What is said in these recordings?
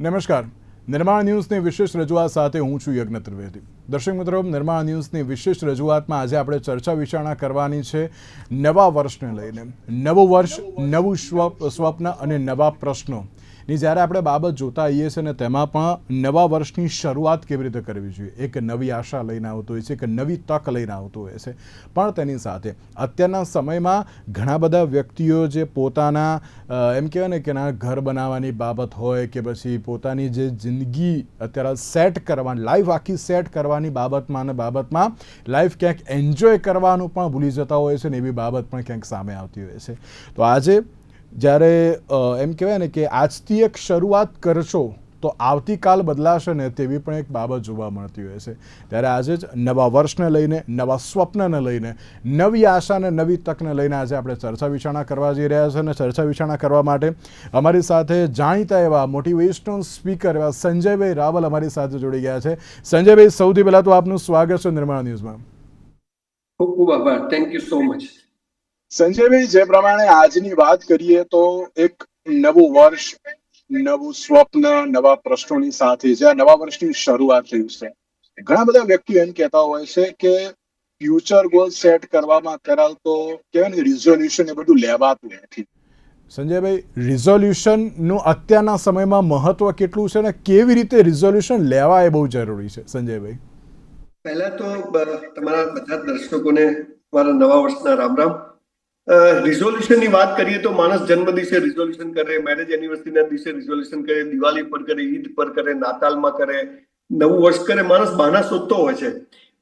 નમસ્કાર. નિર્માણ ન્યૂઝની વિશેષ રજૂઆત સાથે હું છું યજ્ઞ ત્રિવેદી. દર્શક મિત્રો, નિર્માણ ન્યૂઝની વિશેષ રજૂઆતમાં આજે આપણે ચર્ચા વિચારણા કરવાની છે નવા વર્ષને લઈને. નવું વર્ષ, નવું સ્વ સ્વપ્ન અને નવા પ્રશ્નો. ની જ્યારે આપણે બાબત જોતા આવીએ છીએ ને તેમાં પણ નવા વર્ષની શરૂઆત કેવી રીતે કરવી જોઈએ? એક નવી આશા લઈને આવતું હોય છે, એક નવી તક લઈને આવતું હોય છે. પણ તેની સાથે અત્યારના સમયમાં ઘણા બધા વ્યક્તિઓ જે પોતાના એમ કહેવાય ને કે ના, ઘર બનાવવાની બાબત હોય કે પછી પોતાની જે જિંદગી અત્યારે સેટ કરવાની લાઈફ આખી સેટ કરવાની બાબતમાં અને બાબતમાં લાઈફ ક્યાંક એન્જોય કરવાનું પણ ભૂલી જતા હોય છે ને એવી બાબત પણ ક્યાંક સામે આવતી હોય છે. તો આજે જ્યારે એમ કહેવાય ને કે આજથી એક શરૂઆત કરશો, તો આવતીકાલ બદલાશે ને તેવી પણ એક બાબત જોવા મળતી હોય છે. ત્યારે આજે જ નવા વર્ષને લઈને, નવા સ્વપ્નને લઈને, નવી આશા અને નવી તકને લઈને આજે આપણે ચર્ચા વિચારણા કરવા જઈ રહ્યા છે અને ચર્ચા વિચારણા કરવા માટે અમારી સાથે જાણીતા એવા મોટિવેશનલ સ્પીકર એવા સંજયભાઈ રાવલ અમારી સાથે જોડી ગયા છે. સંજયભાઈ, સૌથી પહેલાં તો આપનું સ્વાગત છે નિર્માણ ન્યૂઝમાં. ખૂબ ખૂબ આભાર. થેન્ક યુ સો મચ સંજયભાઈ જે પ્રમાણે આજની વાત કરીએ તો એક નવું વર્ષ નવું સ્વપ્ન નવા પ્રશ્નોની સાથે જે આ નવા વર્ષની શરૂઆત થયું છે. ઘણા બધા વ્યક્તિઓ એમ કહેતા હોય છે કે ફ્યુચર ગોલ સેટ કરવામાં કરાવતો કેવાય કહેવાય ને રિઝોલ્યુશન એ બધું લેવાતું નથી. સંજયભાઈ રિઝોલ્યુશનનું અત્યારના સમયમાં મહત્વ કેટલું છે અને કેવી રીતે રિઝોલ્યુશન લેવા એ બહુ જરૂરી છે? સંજયભાઈ. પહેલા તો તમારા બધા દર્શકોને મારા નવા વર્ષના રામ રામ. રિઝોલ્યુશનની વાત કરીએ તો માણસ જન્મ દિવસે રિઝોલ્યુશન કરે મેરેજ એનિવર્સરીના દિવસે રિઝોલ્યુશન કરે, દિવાળી પર કરે, ઈદ પર કરે, નાતાલમાં કરે, નવું વર્ષ કરે, માણસ બહાના શોધતો હોય છે.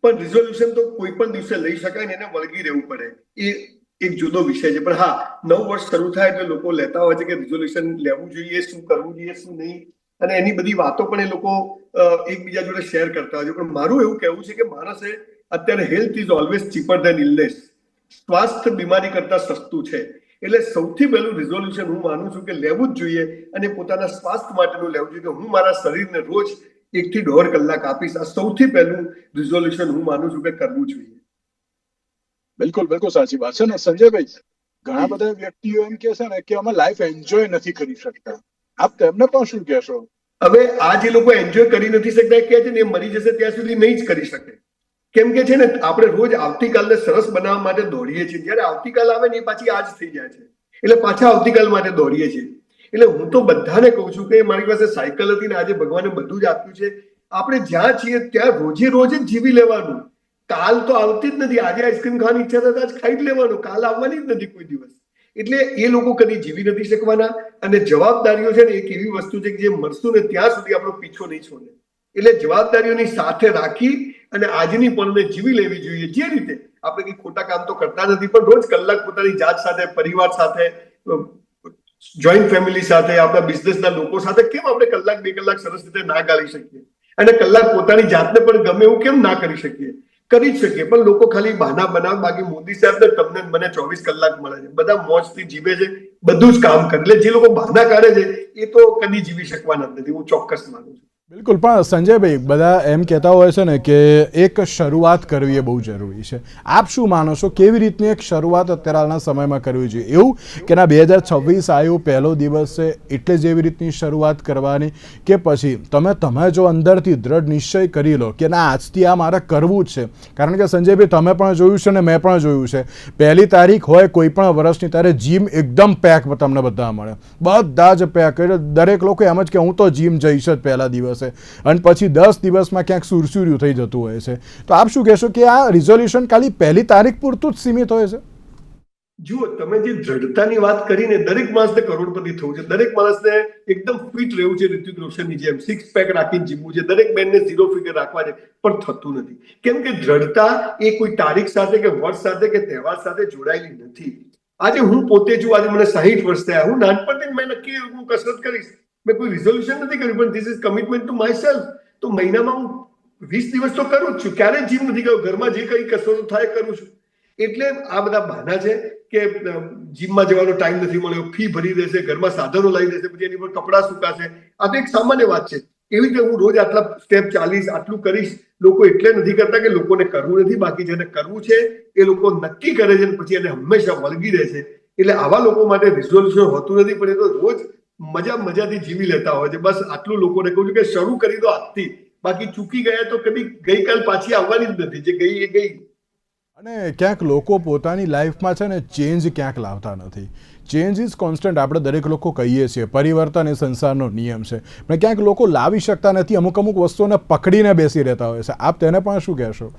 પણ રિઝોલ્યુશન તો કોઈ પણ દિવસે લઈ શકાય ને એને વળગી રહેવું પડે. એ એક જુદો વિષય છે. પણ હા, નવું વર્ષ શરૂ થાય એટલે લોકો લેતા હોય છે કે રિઝોલ્યુશન લેવું જોઈએ, શું કરવું જોઈએ, શું નહીં. અને એની બધી વાતો પણ એ લોકો એકબીજા જોડે શેર કરતા હોય છે. પણ મારું એવું કહેવું છે કે માણસે અત્યારે health is always cheaper than illness સ્વાસ્થ્ય બીમારી કરતા સસ્તું છે. એટલે સૌથી પહેલું રિઝોલ્યુશન હું માનું છું કે લેવું જ જોઈએ અને પોતાના સ્વાસ્થ્ય માટેનું લેવું જોઈએ કે હું મારા શરીરને રોજ એક થી દોઢ કલાક આપીશ. આ સૌથી પહેલું રિઝોલ્યુશન હું માનું છું કે કરવું જોઈએ. બિલકુલ બિલકુલ સાચી વાત છે ને સંજયભાઈ. ઘણા બધા વ્યક્તિઓ એમ કે છે ને કે અમે લાઈફ એન્જોય નથી કરી શકતા. આપ તેમને પણ શું કહેશો? હવે આ જે લોકો એન્જોય કરી નથી શકતા કે છે ને મરી જશે ત્યાં સુધી નહીં જ કરી શકે. કેમ કે છે ને, આપણે રોજ આવતીકાલને સરસ બનાવવા માટે દોડીએ છીએ. જ્યારે આવતીકાલ આવે ને એ પાછી આજ થઈ જાય છે. એટલે પાછા આવતીકાલ માટે દોડીએ છીએ. એટલે હું તો બધાને કહું છું કે મારી પાસે સાયકલ હતી ને આજે ભગવાને બધું જ આપ્યું છે. આપણે જ્યાં છીએ ત્યાં રોજે રોજ જ જીવી લેવાનું. કાલ તો આવતી જ નથી. આજે આઈસ્ક્રીમ ખાવાની ઈચ્છા થતા જ ખાઈ જ લેવાનું. કાલ આવવાની જ નથી કોઈ દિવસ. એટલે એ લોકો કદી જીવી નથી શકવાના. અને જવાબદારીઓ છે ને એક એવી વસ્તુ છે કે જે મળશું ને ત્યાં સુધી આપણો પીછો નહીં છોડે. એટલે જવાબદારીઓની સાથે રાખી અને આજની પળને જીવી લેવી જોઈએ. જે રીતે આપણે કઈ ખોટા કામ તો કરતા નથી, પણ રોજ કલાક પોતાની જાત સાથે, પરિવાર સાથે, જોઈન્ટ ફેમિલી સાથે, આપણા બિઝનેસના લોકો સાથે કેમ આપણે કલાક, બે કલાક સરસ રીતે ના ગાળી શકીએ? અને કલાક પોતાની જાતને પણ ગમે એવું કેમ ના કરી શકીએ? કરી જ શકીએ, પણ લોકો ખાલી બહાના બનાવ. બાકી મોદી સાહેબ ને તમને મને ચોવીસ કલાક મળે છે. બધા મોજથી જીવે છે, બધું જ કામ કરે. એટલે જે લોકો બહાના કાઢે છે, એ તો કદી જીવી શકવાના નથી. હું ચોક્કસ માનું છું. બિલકુલ, પણ સંજયભાઈ, બધા એમ કહેતા હોય છે ને કે એક શરૂઆત કરવી એ બહુ જરૂરી છે. આપ શું માનો છો, કેવી રીતની એક શરૂઆત અત્યારે હાલના સમયમાં કરવી જોઈએ? એવું કે ના, બે હજાર છવ્વીસ આવ્યું પહેલો દિવસ છે, એટલે જ એવી રીતની શરૂઆત કરવાની? કે પછી તમે તમે જો અંદરથી દ્રઢ નિશ્ચય કરી લો કે ના, આજથી આ મારે કરવું જ છે. કારણ કે સંજયભાઈ, તમે પણ જોયું છે ને મેં પણ જોયું છે. પહેલી તારીખ હોય, કોઈ પણ વર્ષની, ત્યારે જીમ એકદમ પેક તમને બધા મળે. બધા જ પેક દરેક લોકો એમ જ કે હું તો જીમ જઈશ જ પહેલા દિવસે. અને પછી દસ દિવસમાં ક્યાંક સુરસુર્યું થઈ જતું હોય છે. તો આપ શું કહેશો કે આ રિઝોલ્યુશન ખાલી પહેલી તારીખ પૂરતું જ સીમિત હોય છે? જુઓ, તમે જે દ્રઢતાની વાત કરીને દરેક માણસને કરોડપતિ થવું છે. દરેક માણસને એકદમ ફિટ રહેવું છે ઋતિક રોશનની જેમ. સિક્સ પેક રાખીને જીવવું છે. દરેક બેનને ઝીરો ફિગર રાખવા છે. પણ થતું નથી. કેમ કે દ્રઢતા એ કોઈ તારીખ સાથે કે વર્ષ સાથે કે તહેવાર સાથે જોડાયેલી નથી. આજે હું પોતે છું. આજે મને સાહીઠ વર્ષ થયા. હું નાનપણથી મેં નક્કી હું કસરત કરીશ. મેં કોઈ રિઝોલ્યુશન નથી કર્યું, પણ this is commitment to myself તો મહિનામાં હું વીસ દિવસ તો કરું જ છું. ક્યારેય જીમ નથી ગયો? ઘરમાં જે કઈ કસરતો થાય, કરું છું. એટલે આ બધા બહાના છે કે જીમમાં જવાનો ટાઈમ નથી મળ્યો, ફી ભરી દેશે, ઘરમાં સાધનો લાવી દેશે, પછી એની પર કપડાં સુકાશે. આ તો એક સામાન્ય વાત છે. એવી રીતે હું રોજ આટલા સ્ટેપ ચાલીશ આટલું કરીશ. લોકો એટલે નથી કરતા કે લોકોને કરવું નથી. બાકી જેને કરવું છે, એ લોકો નક્કી કરે છે પછી એને હંમેશા વળગી રહે છે. એટલે આવા લોકો માટે રિઝોલ્યુશન હોતું નથી, પણ એ તો રોજ મજા મજાથી જીવી લેતા હોય છે. બસ આટલું લોકોને કહું છું કે શરૂ કરી દો આજથી. બાકી ચૂકી ગયા તો કદી ગઈકાલ પાછી આવવાની જ નથી. જે ગઈ એ ગઈ. અને ક્યાંક લોકો પોતાની લાઈફમાં છે ને ચેન્જ ક્યાંક લાવતા નથી. Change is constant. આપણે દરેક લોકો કહીએ છીએ. પરિવર્તન એ સંસારનો નિયમ છે. પણ ક્યાંક લોકો લાવી શકતા નથી. અમુક અમુક વસ્તુઓને પકડીને બેસી રહેતા હોય છે. આપ તેને પણ શું કહેશો?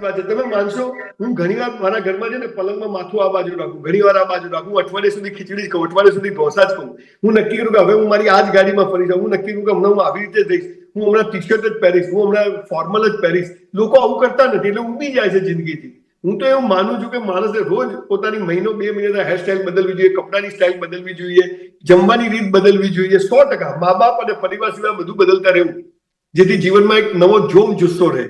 સાચી વાત છે. તમે માનશો? હું ઘણીવાર મારા ઘરમાં છે ને પલંગમાં માથું આ બાજુ રાખું, ઘણીવાર આ બાજુ રાખું. અઠવાડિયે સુધી ખીચડી જ ખાઉં, અઠવાડિયે સુધી ઢોસા જ ખાઉં. હું નક્કી કરું કે હવે હું મારી આ જ ગાડીમાં ફરી જાઉં. હું નક્કી કરું કે હમણાં હું આવી રીતે જઈશ. હું હમણાં ટી શર્ટ જ પહેરીશ. હું હમણાં ફોર્મલ જ પહેરીશ. લોકો આવું કરતા નથી એટલે ઊભી જાય છે જિંદગીથી. હું તો એવું માનું છું કે માણસે રોજ પોતાની મહિનો બે મહિના હેરસ્ટાઇલ બદલવી જોઈએ, કપડાની સ્ટાઇલ બદલવી જોઈએ, જમવાની રીત બદલવી જોઈએ. સો ટકા મા બાપ અને પરિવાર સિવાય બધું બદલતા રહેવું. જેથી જીવનમાં એક નવો જોમ જુસ્સો રહે.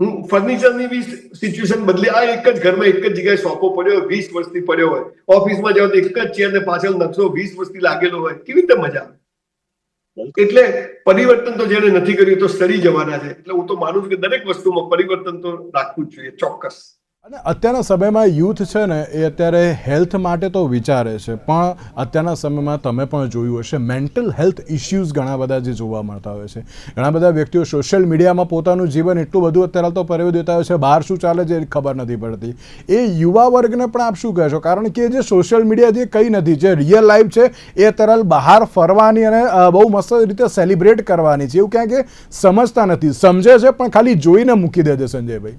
હું ફર્નિચરની બી સિચ્યુએશન બદલી. આ એક જ ઘરમાં એક જ જગ્યાએ સોફો પડ્યો હોય વીસ વર્ષથી પડ્યો હોય. ઓફિસમાં જાવ તો એક જ ચેર ને પાછળ નકશો વીસ વર્ષથી લાગેલો હોય. કેવી રીતે મજા આવે? એટલે પરિવર્તન તો જેને નથી કર્યું તો સરી જવાના છે. એટલે હું તો માનું છું કે દરેક વસ્તુમાં પરિવર્તન તો રાખવું જ જોઈએ ચોક્કસ. અને અત્યારના સમયમાં યુથ છે ને, એ અત્યારે હેલ્થ માટે તો વિચારે છે, પણ અત્યારના સમયમાં તમે પણ જોયું હશે, મેન્ટલ હેલ્થ ઇશ્યુઝ ઘણા બધા જે જોવા મળતા હોય છે. ઘણા બધા વ્યક્તિઓ સોશિયલ મીડિયામાં પોતાનું જીવન એટલું બધું અત્યારે તો પરેવી દેતા હોય છે, બહાર શું ચાલે છે એ ખબર નથી પડતી. એ યુવા વર્ગને પણ આપ શું કહેશો? કારણ કે જે સોશિયલ મીડિયા જે કંઈ નથી, જે રિયલ લાઈફ છે, એ અત્યારે બહાર ફરવાની અને બહુ મસ્ત રીતે સેલિબ્રેટ કરવાની છે. એવું ક્યાંક સમજતા નથી. સમજે છે, પણ ખાલી જોઈને મૂકી દે છે સંજયભાઈ.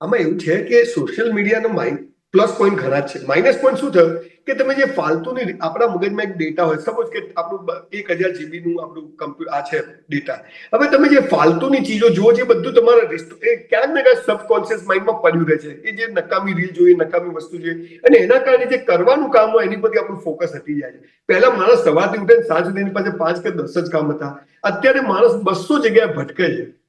આમાં એવું છે કે સોશિયલ મીડિયાનો માઇન્ડ પ્લસ પોઈન્ટ ઘણા છે. માઇનસ પોઈન્ટ શું થયું? કે તમે જે ફાલતુની આપણા મગજમાં એક ડેટા હોય સપોઝ કે આપણું એક હજાર જીબી નું આપણું કમ્પ્યુટર આ છે ડેટા હવે તમે જે ફાલતુની ચીજો જુઓ છે બધું તમારા ક્યાંક ને ક્યાંક સબકોન્શિયસ માઇન્ડમાં પડ્યું રહે છે. એ જે નકામી રીલ જોઈએ, નકામી વસ્તુ જોઈએ, અને એના કારણે જે કરવાનું કામ હોય, એની પરથી આપણું ફોકસ હટી જાય છે. પહેલા માણસ સવારથી ઉઠે સાંજ સુધી એની પાસે પાંચ કે દસ જ કામ હતા. અત્યારે માણસ બસો જગ્યાએ ભટકે છે.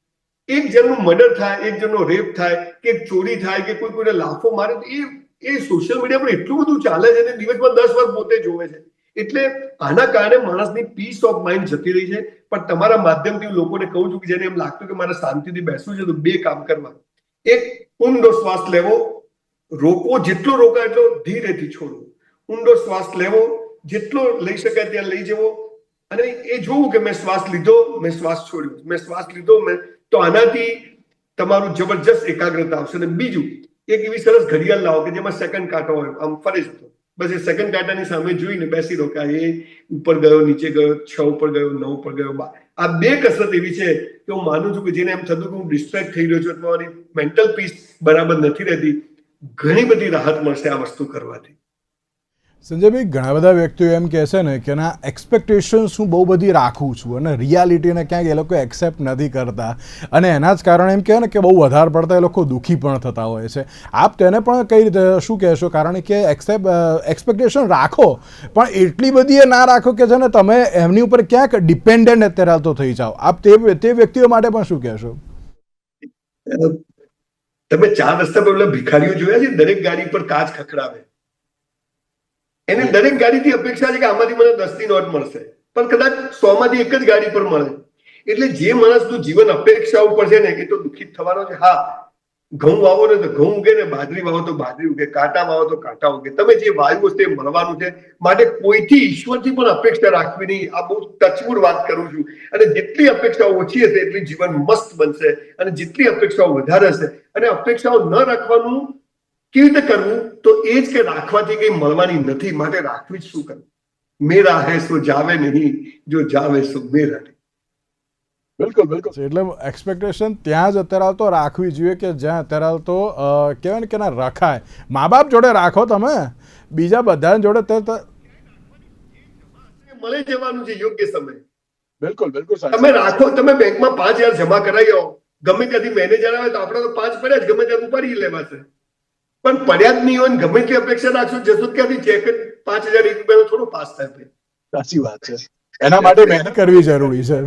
એક જણનું મર્ડર થાય, એક જણનો રેપ થાય, કે ચોરી થાય, કે કોઈ કોઈને લાફો મારે એ એ સોશિયલ મીડિયા પર એટલું બધું ચાલે છે ને દિવસમાં દસ વાર પોતે જોવે છે. એટલે આના કારણે માણસની પીસ ઓફ માઇન્ડ જતી રહી છે. પણ તમારા માધ્યમથી હું લોકોને કહું છું કે જેને એમ લાગતું કે મારે શાંતિથી બેસવું છે, તો બે કામ કરવા. એક, ઊંડો શ્વાસ લેવો. રોકવો, જેટલો રોકાય એટલો ધીરેથી છોડવો. ઊંડો શ્વાસ લેવો, જેટલો લઈ શકાય ત્યાં લઈ જવો. અને એ જોવું કે મેં શ્વાસ લીધો, મેં શ્વાસ છોડ્યો. મેં શ્વાસ લીધો, મેં તો આનાથી તમારું જબરજસ્ત એકાગ્રતા આવશે. અને બીજું, એક એવી સરસ ઘડિયાળ લાવો કે જેમાં સેકન્ડ કાંટો હોય. આમ ફરે જતો. બસ એ સેકન્ડ કાંટાની સામે જોઈને બેસી રહો કે એ ઉપર ગયો, નીચે ગયો, છ ઉપર ગયો, નવ ઉપર ગયો બા આ બે કસરત એવી છે કે હું માનું છું કે જેને એમ થતું કે હું ડિસ્ટ્રેક્ટ થઈ રહ્યો છું અથવા મેન્ટલ પીસ બરાબર નથી રહેતી, ઘણી બધી રાહત મળશે આ વસ્તુ કરવાથી. સંજયભાઈ, ઘણા બધા વ્યક્તિઓ એમ કહે છે ને કે ના એક્સપેક્ટેશન્સ હું બહુ બધી રાખું છું અને રિયાલિટીને ક્યાંક એ લોકો એક્સેપ્ટ નથી કરતા. અને એના જ કારણે એમ કહે ને કે બહુ વધારે પડતા એ લોકો દુઃખી પણ થતા હોય છે. આપ તેને પણ કઈ રીતે, શું કહેશો? કારણ કે એક્સેપ્ટ એક્સપેક્ટેશન રાખો, પણ એટલી બધી એ ના રાખો કે છે ને તમે એમની ઉપર ક્યાંક ડિપેન્ડન્ટ અત્યારે તો થઈ જાઓ. આપ તે તે વ્યક્તિઓ માટે પણ શું કહેશો? તમે ચાર રસ્તા પર ભિખારીઓ જોયા છે? દરેક ગાડી પર કાચ ખખડાવે. એને દરેક ગાડીથી અપેક્ષા છે કે આમાંથી મને દસની નોટ મળશે. પણ કદાચ સો માંથી એક જ ગાડી પર મળે. એટલે જે માણસનું જીવન અપેક્ષા ઉપર છે ને, એ તો દુઃખિત થવાનો છે. હા, ઘઉં વાવો ને તો ઘઉં ઉગે ને, બાજરી વાવો તો બાજરી ઉગે, કાંટા વાવો તો કાંટા ઉગે. તમે જે વાયુ છે મળવાનું છે, માટે કોઈથી ઈશ્વરથી પણ અપેક્ષા રાખવી નહીં. આ બહુ ટચવુડ વાત કરું છું. અને જેટલી અપેક્ષાઓ ઓછી હશે, એટલી જીવન મસ્ત બનશે. અને જેટલી અપેક્ષાઓ વધારે હશે, અને અપેક્ષાઓ ન રાખવાનું કેવી રીતે કરવું? તો એ જ કે રાખવાથી કઈ મળવાની નથી. માટે રાખવી જ શું કરવું? મેરા હે સો જાવે નહીં. જો જાવે સો મેરા નહીં. બિલકુલ બિલકુલ. એટલે એક્સપેક્ટેશન ત્યાં જ અત્યારે તો રાખવી જોઈએ કે જ્યાં અત્યારે તો કહેવાય ને કે ના રખાય. મા બાપ જોડે રાખો તમે. બીજા બધા જોડે મળે જવાનું છે યોગ્ય સમય. બિલકુલ બિલકુલ તમે રાખો તમે બેંકમાં પાંચ હજાર જમા કરાવી ગમે ત્યાંથી મેનેજર આવે તો આપણે તો પાંચ પડ્યા જ. ગમે ત્યાં ઉપાડી લેવાશે. પણ પડ્યા જ નહીં હોય ગમે તે અપેક્ષા રાખશો જશો ક્યાંથી ચેક પાંચ હજાર એક રૂપિયાનો થોડો પાસ થાય ભાઈ. સાચી વાત છે. એના માટે મહેનત કરવી જરૂરી છે.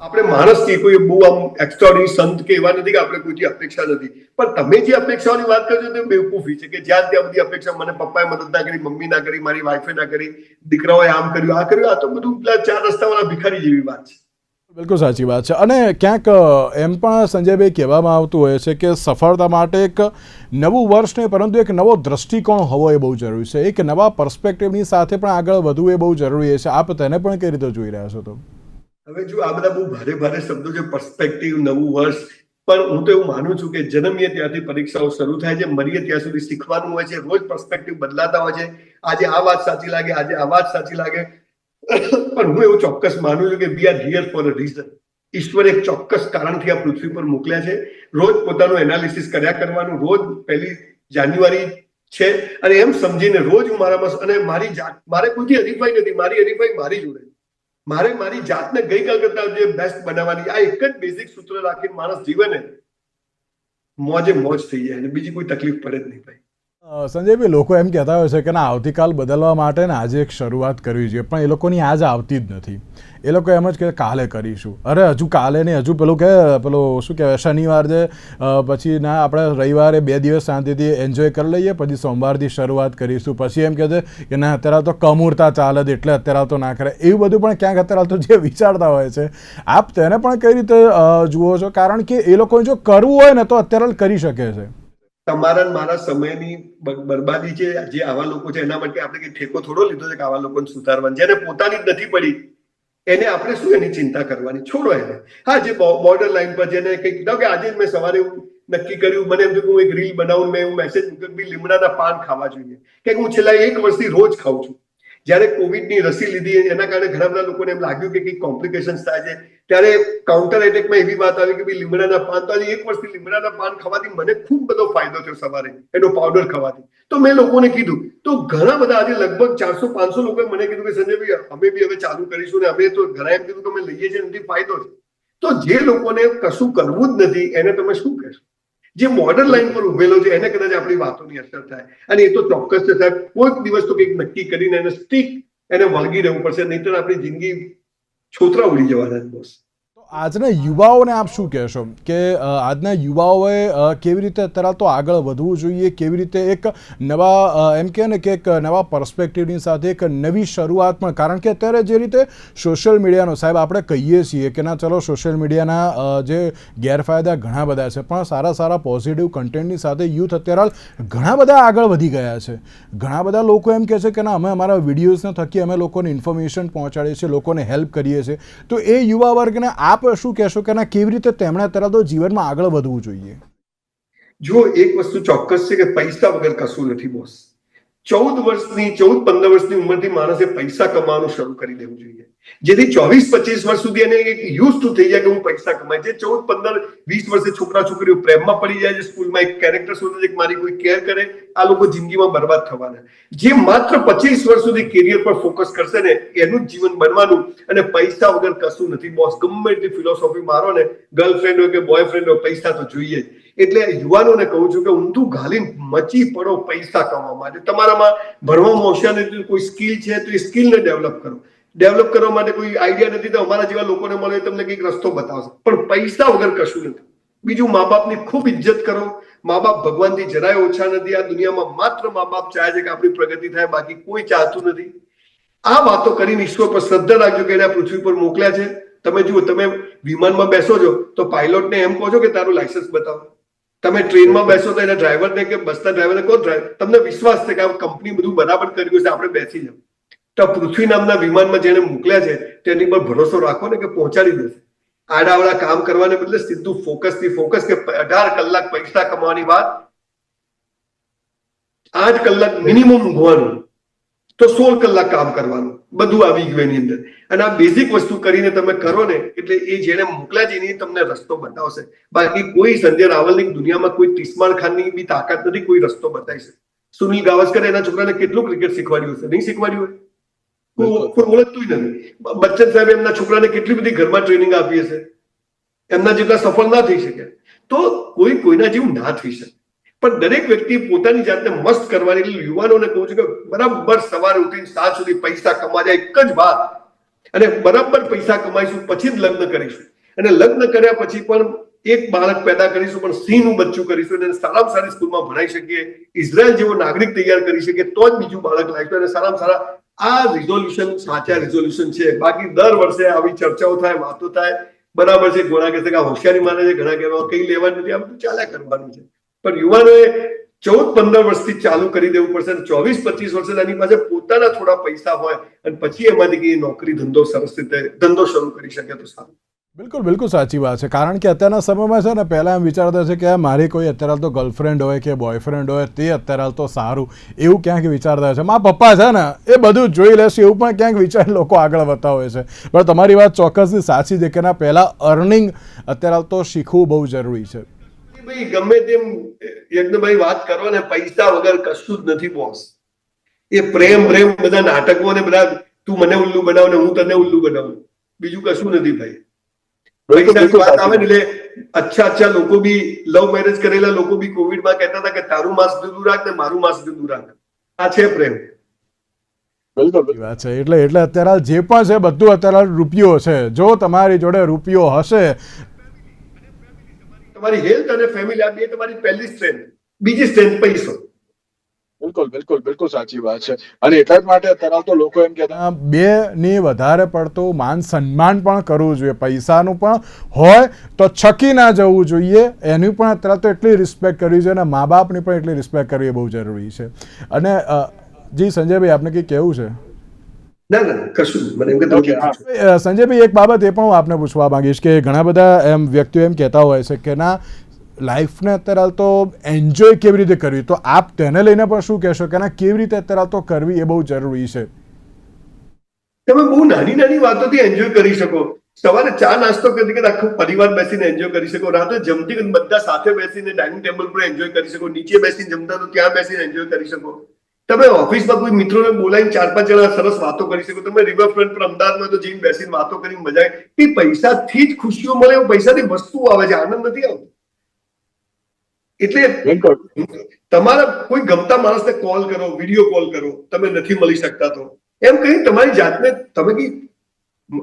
આપણે માણસથી કોઈ બહુ આમ એક્સ્ટ્રાઓર્ડિનરી સંત કે એવા નથી કે આપણે કોઈથી અપેક્ષા નથી. પણ તમે જે અપેક્ષાઓની વાત કરજો તે બેવકૂફી છે કે જ્યાં ત્યાં બધી અપેક્ષા મને પપ્પાએ મદદ ના કરી મમ્મી ના કરી મારી વાઈફે ના કરી દીકરાઓએ આમ કર્યું આ કર્યું આ તો બધું પેલા ચાર રસ્તાવાળા ભિખારી જેવી વાત છે. બિલકુલ સાચી વાત છે. અને ક્યાંક એમ પણ સંજયભાઈ કહેવામાં આવતું હોય છે કે સફળતા માટે એક નવું વર્ષ નહીં, પરંતુ એક નવો દ્રષ્ટિકોણ હોવો એ બહુ જરૂરી છે. એક નવા પર્સપેક્ટિવની સાથે પણ આગળ વધવું એ બહુ જરૂરી છે. આપ તેને પણ કઈ રીતે જોઈ રહ્યા છો તો? હવે જો આ બધા બહુ ભારે ભારે શબ્દો છે પર્સપેક્ટિવ નવું વર્ષ, પણ હું તો એવું માનું છું કે જન્મીએ ત્યાંથી પરીક્ષાઓ શરૂ થાય છે, મરીએ ત્યાં સુધી શીખવાનું હોય છે, રોજ પર્સપેક્ટિવ બદલાતા હોય છે. આજે આ વાત સાચી લાગે, આજે આ વાત સાચી લાગે. પણ હું એવું ચોક્કસ માનું છું કે we are here for a reason ઈશ્વરે એક ચોક્કસ કારણથી આ પૃથ્વી પર મોકલ્યા છે. રોજ પોતાનું એનાલિસિસ કર્યા કરવાનું, રોજ પહેલી જાન્યુઆરી છે. અને એમ સમજીને રોજ હું મારામાં અને મારી જાત, મારે કોઈથી હરીફાઈ નથી, મારી હરીફાઈ મારી જોડે. મારે મારી જાતને ગઈકાલ કરતા જે બેસ્ટ બનાવવાની, આ એક જ બેઝિક સૂત્ર રાખીને માણસ જીવે ને, મોજે મોજ થઈ જાય અને બીજી કોઈ તકલીફ પડે જ નહીં ભાઈ. સંજયભાઈ, લોકો એમ કહેતા હોય છે કે ના, આવતીકાલ બદલવા માટે ને આજે એક શરૂઆત કરવી જોઈએ, પણ એ લોકોની આજ આવતી જ નથી. એ લોકો એમ જ કે કાલે કરીશું. અરે, હજુ કાલે નહીં, હજુ પેલું કે પેલું શું કહેવાય, શનિવાર છે પછી ના, આપણે રવિવારે બે દિવસ શાંતિથી એન્જોય કરી લઈએ, પછી સોમવારથી શરૂઆત કરીશું. પછી એમ કહે છે કે ના, અત્યારે તો કમૂરતા ચાલે જ એટલે અત્યારે તો ના કરે. એવું બધું પણ ક્યાંક અત્યારે તો જે વિચારતા હોય છે. આપ તેને પણ કઈ રીતે જુઓ છો? કારણ કે એ લોકોને જો કરવું હોય ને, તો અત્યારે કરી શકે છે. તમારા મારા સમયની બરબાદી છે, જે આવા લોકો છે, એના માટે આપણે કઈ ઠેકો થોડો લીધો છે કે આવા લોકોને સુધારવાની. જેને પોતાની જ નથી પડી, એને આપણે શું એની ચિંતા કરવાની? છોડો એને. હા, જે બોર્ડર લાઈન પર જેને કંઈક કીધું કે આજે મેં સવારે નક્કી કર્યું, મને એમ થયું કે હું એક રીલ બનાવું મેં એવું મેસેજ મૂક્યો લીમડાના પાન ખાવા જોઈએ. કે હું છેલ્લા એક વર્ષથી રોજ ખાઉં છું. જ્યારે કોવિડની રસી લીધી, એના કારણે ઘણા બધા લોકોને એમ લાગ્યું કે કંઈક કોમ્પ્લિકેશન્સ થાય છે ત્યારે કાઉન્ટર એટેકમાં એવી વાત આવી કે ભાઈ લીમડાના પાન તો આજે એક વર્ષથી લીમડાના પાન ખાવાથી મને ખૂબ બધો ફાયદો થયો સવારે, એનો પાવડર ખાવાથી. તો મેં લોકોને કીધું, તો ઘણા બધા આજે લગભગ ચારસો, પાંચસો લોકોએ મને કીધું કે સંજયભાઈ અમે બી હવે ચાલુ કરીશું ને અમે તો ઘણા એમ કીધું કે અમે લઈએ છીએ એનાથી ફાયદો છે. તો જે લોકોને કશું કરવું જ નથી, એને તમે શું કહેશો? જે બોર્ડર લાઈન પર ઉભેલો છે, એને કદાચ આપણી વાતોની અસર થાય. અને એ તો ચોક્કસ છે સાહેબ, કોઈક દિવસ તો કંઈક નક્કી કરીને એને સ્ટીક એને વળગી રહેવું પડશે, નહીતર આપણી જિંદગી છોતરા ઉડી જવાના બોસ આજના યુવાઓને આપ શું કહેશો? કે આજના યુવાઓએ કેવી રીતે અત્યારે તો આગળ વધવું જોઈએ, કેવી રીતે એક નવા એમ કહે ને કે એક નવા પર્સપેક્ટિવની સાથે એક નવી શરૂઆત પણ, કારણ કે અત્યારે જે રીતે સોશિયલ મીડિયાનો સાહેબ, આપણે કહીએ છીએ કે ના, ચલો સોશિયલ મીડિયાના જે ગેરફાયદા ઘણા બધા છે, પણ સારા સારા પોઝિટિવ કન્ટેન્ટની સાથે યુથ અત્યારે ઘણા બધા આગળ વધી ગયા છે. ઘણા બધા લોકો એમ કહે છે કે ના, અમે અમારા વિડીયોઝને થકી અમે લોકોને ઇન્ફોર્મેશન પહોંચાડીએ છીએ, લોકોને હેલ્પ કરીએ છીએ. તો એ યુવા વર્ગને આપ શું કહેશો કે ના, કેવી રીતે તેમણે અત્યારે તો જીવનમાં આગળ વધવું જોઈએ? જો એક વસ્તુ ચોક્કસ છે કે પૈસા વગર કશું નથી બોસ ચૌદ વર્ષની, ચૌદ પંદર વર્ષની ઉંમરથી માણસે પૈસા કમાવાનું શરૂ કરી દેવું જોઈએ. જેથી ચોવીસ, પચીસ વર્ષ સુધી એને એક યુઝ ટુ થઈ જાય કે હું પૈસા કમાય. જે ચૌદ, પંદર, વીસ વર્ષે છોકરા છોકરીઓ પ્રેમમાં પડી જાય છે સ્કૂલમાં, એક કેરેક્ટર શોધે છે મારી કોઈ કેર કરે, આ લોકો જિંદગીમાં બરબાદ થવાના. જે માત્ર પચીસ વર્ષ સુધી કેરિયર પર ફોકસ કરશે ને, એનું જીવન બનવાનું અને પૈસા વગર કશું નથી. બોસ ગમે એટલી ફિલોસોફી મારો ને ગર્લફ્રેન્ડ હોય કે બોયફ્રેન્ડ હોય, પૈસા તો જોઈએ જ. એટલે યુવાનોને કહું છું કે ઊંધું ઘાલીને મચી પડો પૈસા કમાવા માટે. તમારામાં ભણવામાં હોશિયાર કોઈ સ્કિલ છે તો એ સ્કિલને ડેવલપ કરો. ડેવલપ કરવા માટે કોઈ આઈડિયા નથી તો અમારા જેવા લોકોને મળે તમને કંઈક રસ્તો બતાવશે. પણ પૈસા વગર કશું નથી. બીજું મા બાપની ખૂબ ઇજ્જત કરો. મા બાપ ભગવાનથી જરાય ઓછા નથી. આ દુનિયામાં માત્ર મા બાપ ચાહે છે કે આપણી પ્રગતિ થાય, બાકી કોઈ ચાહતું નથી. આ વાતો કરીને ઈશ્વર પર શ્રદ્ધા રાખજો કે એને પૃથ્વી પર મોકલ્યા છે. તમે જુઓ, તમે વિમાનમાં બેસો છો તો પાયલોટને એમ કહો છો કે તારું લાયસન્સ બતાવો. તમે ટ્રેનમાં બેસો તો એના ડ્રાઈવરને કે બસના ડ્રાઈવરને કહો તમને વિશ્વાસ છે કે આ કંપની બધું બરાબર કર્યું છે, આપણે બેસી જાવ. તો પૃથ્વી નામના વિમાનમાં જેને મોકલ્યા છે, તેની પર ભરોસો રાખો ને કે પહોંચાડી દેશે. આડાવડા કામ કરવાને બદલે સીધું ફોકસથી ફોકસ કે અઢાર કલાક પૈસા કમાવાની વાત. આઠ કલાક મિનિમમ ઊંઘવાનું. તો સોળ કલાક કામ કરવાનું. બધું આવી ગયું એની અંદર. અને આ બેઝિક વસ્તુ કરીને તમે કરો ને એટલે એ જેને મોકલ્યા છે એની તમને રસ્તો બતાવશે. બાકી કોઈ સંજય રાવલની દુનિયામાં કોઈ તિસ્માન ખાનની બી તાકાત નથી કોઈ રસ્તો બતાવી શકે સુનિલ ગાવસ્કરે એના છોકરાને કેટલું ક્રિકેટ શીખવાડ્યું હશે? નહીં શીખવાડ્યું હોય? કોઈ ઓળખતું નથી. બચ્ચન સાહેબ એમના છોકરાને કેટલી બધી ઘરમાં ટ્રેનિંગ આપી હશે? એમના જેટલા સફળ ના થઈ શકે તો કોઈ કોઈના જેવું ના થઈ શકે. પણ દરેક વ્યક્તિ પોતાની જાતને મસ્ત કરવાની એટલે યુવાનોને કહું છું કે બરાબર સવારે ઉઠીને સાંજ સુધી પૈસા કમા જાય, એક જ વાત. અને બરાબર પૈસા કમાઈશું, પછી જ લગ્ન કરીશું. અને લગ્ન કર્યા પછી પણ એક બાળક પેદા કરીશું, પણ સિંહનું બચ્ચું કરીશું અને સારામાં સારી સ્કૂલમાં ભણાઈ શકીએ ઇઝરાયલ જેવો નાગરિક તૈયાર કરી શકીએ, તો જ બીજું બાળક લાવીશું અને સારામાં સારા આ રિઝોલ્યુશન સાચા રિઝોલ્યુશન છે. બાકી દર વર્ષે આવી ચર્ચાઓ થાય, વાતો થાય. બરાબર છે ઘણા કે હોશિયારી માને છે, ઘણા કહેવા કઈ લેવાનું નથી, આ ચાલ્યા કરવાનું છે. પણ યુવાનોએ ચૌદ પંદર વર્ષથી ચાલુ કરી દેવું પડશે અને ચોવીસ પચીસ વર્ષે એની પાસે પોતાના થોડા પૈસા હોય અને પછી એમાંથી કઈ નોકરી ધંધો સરસ રીતે ધંધો શરૂ કરી શકે તો સારું. બિલકુલ બિલકુલ સાચી વાત છે. કારણ કે અત્યારના સમયમાં છે ને, પહેલાં એમ વિચારતા છે કે મારી કોઈ અત્યારે તો ગર્લફ્રેન્ડ હોય કે બોયફ્રેન્ડ હોય, તે અત્યારે તો સારું. એવું ક્યાંક વિચારતા છે. મારા પપ્પા છે ને, એ બધું જોઈ લેશે એવું પણ ક્યાંક વિચાર લોકો આગળ વધતા હોય છે. પણ તમારી વાત ચોક્કસથી સાચી છે કે ના, પહેલાં અર્નિંગ અત્યારે તો શીખવું બહુ જરૂરી છે. ભાઈ ગમે તેમ યજ્ઞભાઈ વાત કરો ને પૈસા વગર કશું જ નથી બોસ એ પ્રેમ પ્રેમ બધા નાટકો ને બધા તું મને ઉલ્લુ બનાવ ને હું તને ઉલ્લુ બનાવું. બીજું કશું નથી ભાઈ. પૈસાની વાત આવે ને એટલે અચ્છા અચ્છા લોકો બી લવ મેરેજ કરેલા લોકો બી કોવિડમાં કહેતા હતા કે તારું માસ જુદું રાખ ને મારું માસ જુદું રાખ. આ છે પ્રેમ. વાત છે. એટલે એટલે અત્યારે જે પણ છે બધું અત્યારે રૂપિયો છે. જો તમારી જોડે રૂપિયો હશે તમારી હેલ્થ અને ફેમિલી આ બે તમારી પહેલી સ્ટ્રેન્થ બીજી સ્ટ્રેન્થ પૈસો. બિલકુલ બિલકુલ બિલકુલ સાચી વાત છે. અને એટલા જ માટે અત્યારે તો લોકો એમ કહેતા બે ને વધારે પડતું માન સન્માન પણ કરવું જોઈએ. પૈસાનું પણ હોય તો છકી ના જવું જોઈએ. એની પણ અત્યારે તો એટલી રિસ્પેક્ટ કરવી જોઈએ અને મા બાપની પણ એટલી રિસ્પેક્ટ કરવી બહુ જરૂરી છે. અને જી સંજયભાઈ આપને કંઈ કહેવું છે? ના ના કશું મને એમ કે તમે Okay, હા. કીધું છે. અ, સંજયભાઈ એક બાબત એ પણ હું આપને પૂછવા માંગીશ કે ઘણા બધા એમ વ્યક્તિઓ એમ કહેતા હોય છે કે ના લાઈફને અત્યારે હાલ તો એન્જોય કેવી રીતે કરવી? તો આપ તેને લઈને પણ શું કહેશો કે ના કેવી રીતે અત્યારે હાલ તો કરવી એ બહુ જરૂરી છે? તમે બહુ નાની નાની વાતોથી એન્જોય કરી શકો. સવારે ચા નાસ્તો કરી કે આખો પરિવાર બેસીને એન્જોય કરી શકો. રાતે જમતી બધા સાથે બેસીને ડાઇનિંગ ટેબલ પર એન્જોય કરી શકો. નીચે બેસીને જમતા તો ત્યાં બેસીને એન્જોય કરી શકો. તમે ઓફિસમાં કોઈ મિત્રોને બોલાવીને ચાર પાંચ જણા સરસ વાતો કરી શકો. તમે રિવરફ્રન્ટ પર અમદાવાદમાં તો જઈને બેસીને વાતો કરીને મજા આવે. એ પૈસાથી જ ખુશીઓ મળે એવું પૈસાથી વસ્તુ આવે છે. આનંદ નથી આવતો. એટલે તમારા કોઈ ગમતા માણસને કોલ કરો વીડિયો કોલ કરો તમે નથી મળી શકતા તો. એમ કહી તમારી જાતને તમે કઈ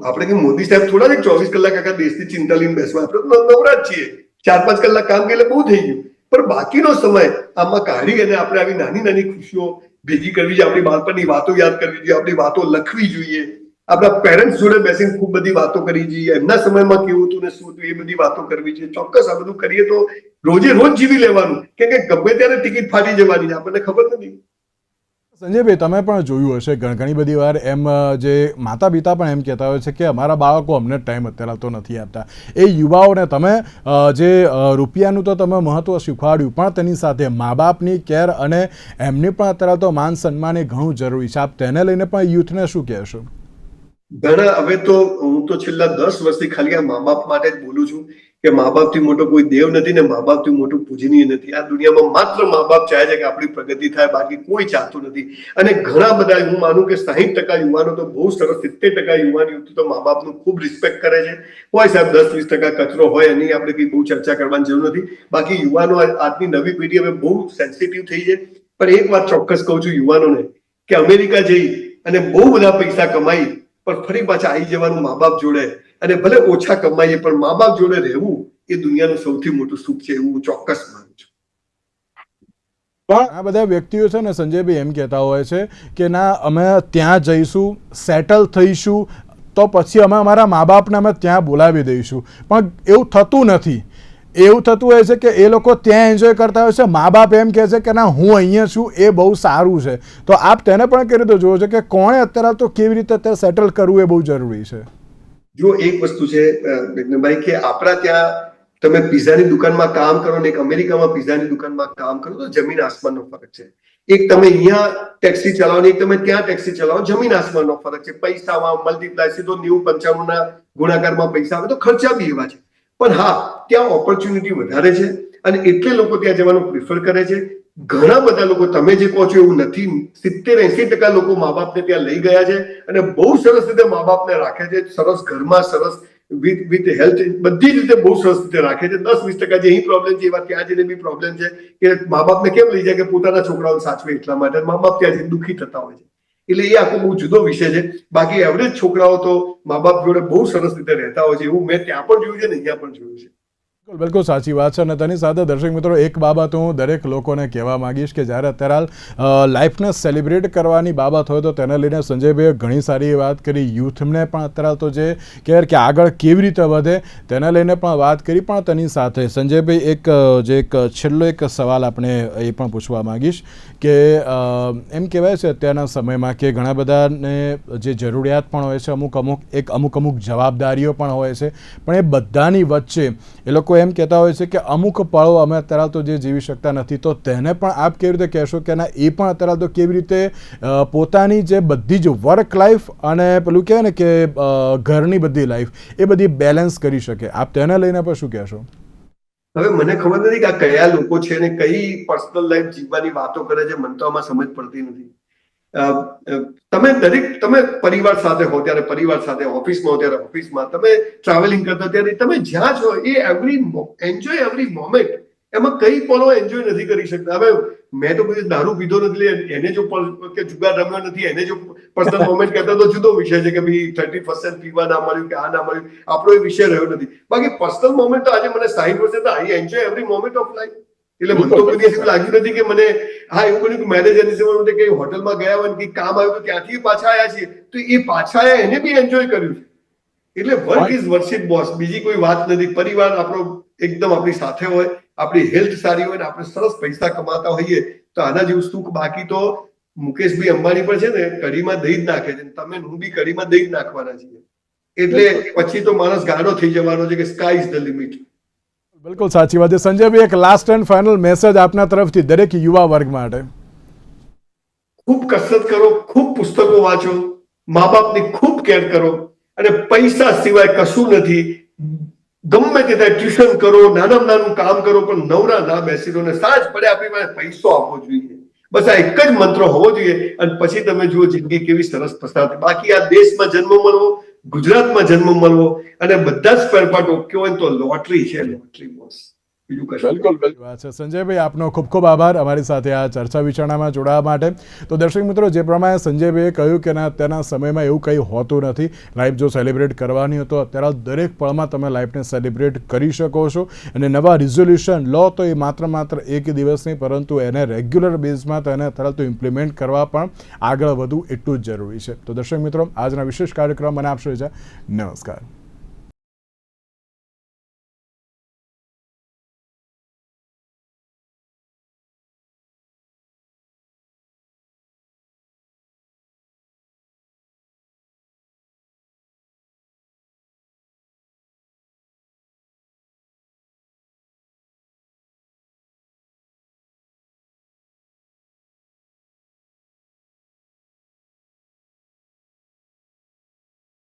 આપણે કઈ મોદી સાહેબ થોડા ને ચોવીસ કલાક આખા દેશની ચિંતા લઈને બેસવા. આપણે તો નવરા જ છીએ. ચાર પાંચ કલાક કામ કરે બહુ થઈ ગયું. પણ બાકીનો સમય આમાં કાઢી અને આપણે આવી નાની નાની ખુશીઓ ભેગી કરવી જોઈએ, આપણી બાળપણની વાતો યાદ કરવી જોઈએ, આપણી વાતો લખવી જોઈએ. આપણા પેરેન્ટ્સ જોડે બેસીને ખૂબ બધી વાતો કરી જોઈએ. એમના સમયમાં કેવું હતું ને શું હતું એ બધી વાતો કરવી જોઈએ ચોક્કસ આ બધું કરીએ તો રોજે રોજ જીવી લેવાનું. કેમ કે ગમે ત્યારે ટિકિટ ફાટી જવાની આપણને ખબર નથી. સંજયભાઈ, તમે પણ જોયું હશે ઘણ- બધી વાર એમ જે માતા પિતા પણ એમ કહેતા હોય છે કે અમારા બાળકો અમને ટાઈમ અત્યારે તો નથી આપતા. એ યુવાઓને તમે જે રૂપિયાનું તો તમે મહત્ત્વ શીખવાડ્યું, પણ તેની સાથે મા બાપની કેર અને એમની પણ અત્યારે તો માન સન્માન એ ઘણું જરૂરી છે. આપ તેને લઈને પણ યુથને શું કહેશો? ઘણા, હવે તો હું તો છેલ્લા દસ વર્ષથી ખાલી આ મા બાપ માટે જ બોલું છું. કે મા બાપથી મોટો કોઈ દેવ નથી ને મા બાપથી મોટું પૂજનીય નથી. આ દુનિયામાં માત્ર મા બાપ ચાહે છે કે આપણી પ્રગતિ થાય, બાકી કોઈ ચાહતું નથી. અને ઘણા બધા હું માનું કે સાહીઠ ટકા યુવાનો તો બહુ સરસ, સિત્તેર ટકા યુવાની તો મા બાપનું ખૂબ રિસ્પેક્ટ કરે છે. હોય સાહેબ દસ વીસ ટકા કચરો હોય એની આપણે કઈ બહુ ચર્ચા કરવાની જરૂર નથી. બાકી યુવાનો આજની નવી પેઢી હવે બહુ સેન્સિટિવ થઈ છે. પણ એક વાત ચોક્કસ કહું છું યુવાનોને કે અમેરિકા જઈ અને બહુ બધા પૈસા કમાઈ, પણ ફરી પાછા આવી જવાનું મા બાપ જોડે અને ભલે ઓછા કમાઈએ, પણ મા બાપ જોડે રહેવું એ દુનિયાનું સૌથી મોટું સુખ છે એવું ચોક્કસ માનું છું. આ બધા વ્યક્તિઓ છે ને, સંજયભાઈ, એમ કહેતા હોય છે કે ના, અમે ત્યાં જઈશું સેટલ થઈશું, તો પછી અમે અમારા મા બાપને અમે ત્યાં બોલાવી દઈશું. પણ એવું થતું નથી. એવું થતું હોય છે કે એ લોકો ત્યાં એન્જોય કરતા હોય છે મા બાપ એમ કહે છે કે ના, હું અહીંયા છું, એ બહુ સારું છે. તો આપ તેને પણ કેવી રીતે જોવો છો કે કોણે અત્યારે તો કેવી રીતે અત્યારે સેટલ કરવું એ બહુ જરૂરી છે. જો એક વસ્તુ છે અ, કે આપણા ત્યાં તમે પિઝાની દુકાનમાં કામ કરો ને એક અમેરિકામાં પિઝાની દુકાનમાં કામ કરો તો જમીન આસમાનનો ફરક છે. એક તમે અહીંયા ટેક્સી ચલાવો ને એક તમે ત્યાં ટેક્સી ચલાવો જમીન આસમાનનો ફરક છે. પૈસામાં મલ્ટીપ્લાય સીધો નેવું પંચાણું ના ગુણાકારમાં પૈસા આવે તો ખર્ચા બી એવા છે. પણ હા ત્યાં ઓપોર્ચ્યુનિટી વધારે છે. અને એટલે લોકો ત્યાં જવાનું પ્રિફર કરે છે. ઘણા બધા લોકો, તમે જે કહો છો એવું નથી. સિત્તેર એસી ટકા લોકો મા બાપને ત્યાં લઈ ગયા છે અને બહુ સરસ રીતે મા બાપને રાખે છે. સરસ ઘરમાં સરસ વિથ વિથ હેલ્થ, બધી રીતે બહુ સરસ રીતે રાખે છે. દસ વીસ ટકા જે અહીં પ્રોબ્લેમ છે, એવા ત્યાં જઈને બી પ્રોબ્લેમ છે કે મા બાપને કેમ લઈ જાય કે પોતાના છોકરાઓ સાચવે એટલા માટે. મા બાપ ત્યાં જઈને દુઃખી થતા હોય છે. એટલે એ આખો બહુ જુદો વિષય છે. બાકી એવરેજ છોકરાઓ તો મા બાપ જોડે બહુ સરસ રીતે રહેતા હોય છે. એવું મેં ત્યાં પણ જોયું છે ને અહીંયા પણ જોયું છે. બિલકુલ સાચી વાત છે. અને તેની સાથે દર્શક મિત્રો, એક બાબત હું દરેક લોકોને કહેવા માગીશ કે જ્યારે અત્યારે હાલ લાઈફને સેલિબ્રેટ કરવાની બાબત હોય તો તેને લઈને સંજયભાઈએ ઘણી સારી વાત કરી. યુથને પણ અત્યારે તો જે કહેવાય કે આગળ કેવી રીતે વધે તેને લઈને પણ વાત કરી. પણ તેની સાથે સંજયભાઈ એક જે એક છેલ્લો એક સવાલ આપણે એ પણ પૂછવા માંગીશ કે એમ કહેવાય છે અત્યારના સમયમાં કે ઘણા બધાને જે જરૂરિયાત પણ હોય છે, અમુક અમુક, એક અમુક અમુક જવાબદારીઓ પણ હોય છે. પણ એ બધાની વચ્ચે એ લોકો એમ કહેતા હોય છે કે અમુક પળો અમે અત્યારે તો જે જીવી શકતા નથી, તો તેને પણ આપ કેવી રીતે કહેશો કે ના, એ પણ અત્યારે તો કેવી રીતે પોતાની જે બધી જ વર્ક લાઈફ અને પેલું કહેવાય ને કે ઘરની બધી લાઈફ એ બધી બેલેન્સ કરી શકે. આપ તેને લઈને પણ શું કહેશો? હવે મને ખબર નથી કે કયા લોકો છે ને કઈ પર્સનલ લાઈફ જીવવાની વાતો કરે છે, મને તો આમાં સમજ પડતી નથી. તમે દરેક તમે પરિવાર સાથે હો ત્યારે પરિવાર સાથે ઓફિસમાં હો ત્યારે ઓફિસમાં. તમે ટ્રાવેલિંગ કરતા ત્યારે તમે જ્યાં છો એ એવરી એન્જોય એવરી મોમેન્ટ એમાં કઈ પણ એન્જોય નથી કરી શકતા. હવે મેં તો કોઈ દારૂ પીધો નથી એને જો કે જુગાર રમ્યો નથી એને જો પર્સનલ મોમેન્ટ કહેતા તો જુદો વિષય છે કે ભાઈ થર્ટી પર્સન્ટ પીવા ના મળ્યું કે આ ના મળ્યું. આપણો એ વિષય રહ્યો નથી. બાકી પર્સનલ મોમેન્ટ તો આજે મને સાહીઠ વર્ષે તો I enjoy every moment of life એટલે મને તો કદી એવું લાગ્યું નથી કે મને હા એવું બન્યું કે મેરેજ એનિવર્સરી માટે કે હોટલમાં ગયા હોય કે કામ આવ્યું તો ત્યાંથી પાછા આવ્યા છીએ. તો એ પાછા આવ્યા એને બી એન્જોય કર્યું છે. એટલે વર્ક ઇઝ વર્શિપ બોસ બીજી કોઈ વાત નથી. પરિવાર આપણો એકદમ આપણી સાથે હોય આપણી હેલ્થ સારી હોય ને આપણે સરસ પૈસા કમાતા હોઈએ તો આના જેવું સુખ બાકી તો મુકેશભાઈ અંબાણી પણ છે ને કઢીમાં દહીં જ નાખે છે. તમે હું બી કઢીમાં દહીં જ નાખવાના છીએ. એટલે પછી તો માણસ ગાડો થઈ જવાનો છે કે સ્કાય ઇઝ ધ લિમિટ બિલકુલ સાચી વાત છે. સંજયભાઈ એક લાસ્ટ એન્ડ ફાઇનલ મેસેજ આપના તરફથી દરેક યુવા વર્ગ માટે. ખૂબ કસરત કરો, ખૂબ પુસ્તકો વાંચો મા બાપની ખૂબ કેર કરો અને પૈસા સિવાય કશું નથી. ગમે તે ત્યાં ટ્યુશન કરો, નાનામાં નાનું કામ કરો, પણ નવરા ના બેસી ને સાંજ પડે આપણી પાસે પૈસો આપવો જોઈએ. બસ આ એક જ મંત્ર હોવો જોઈએ અને પછી તમે જુઓ જિંદગી કેવી સરસ પસાર બાકી આ દેશમાં જન્મ મળવો ગુજરાતમાં જન્મ મળવો અને બધા જ ફેરફાર ઓકે હોય તો લોટરી છે લોટરી બોસ બીજું કશું બિલકુલ બિલકુલ. વાત છે. સંજયભાઈ આપનો ખૂબ ખૂબ આભાર. અમારી સાથે આ ચર્ચા વિચારણામાં જોડાવા માટે. તો દર્શક મિત્રો જે પ્રમાણે સંજયભાઈએ કહ્યું કે ના અત્યારના સમયમાં એવું કંઈ હોતું નથી લાઈફ જો સેલિબ્રેટ કરવાની હોય તો અત્યારે દરેક પળમાં તમે લાઈફને સેલિબ્રેટ કરી શકો છો. અને નવા રિઝોલ્યુશન લો તો એ માત્ર માત્ર એક દિવસ નહીં પરંતુ એને રેગ્યુલર બેઝમાં તેને અત્યારે તો ઇમ્પ્લિમેન્ટ કરવા પણ આગળ વધવું એટલું જ જરૂરી છે. તો દર્શક મિત્રો આજના વિશેષ કાર્યક્રમ મને આપશો છે નમસ્કાર.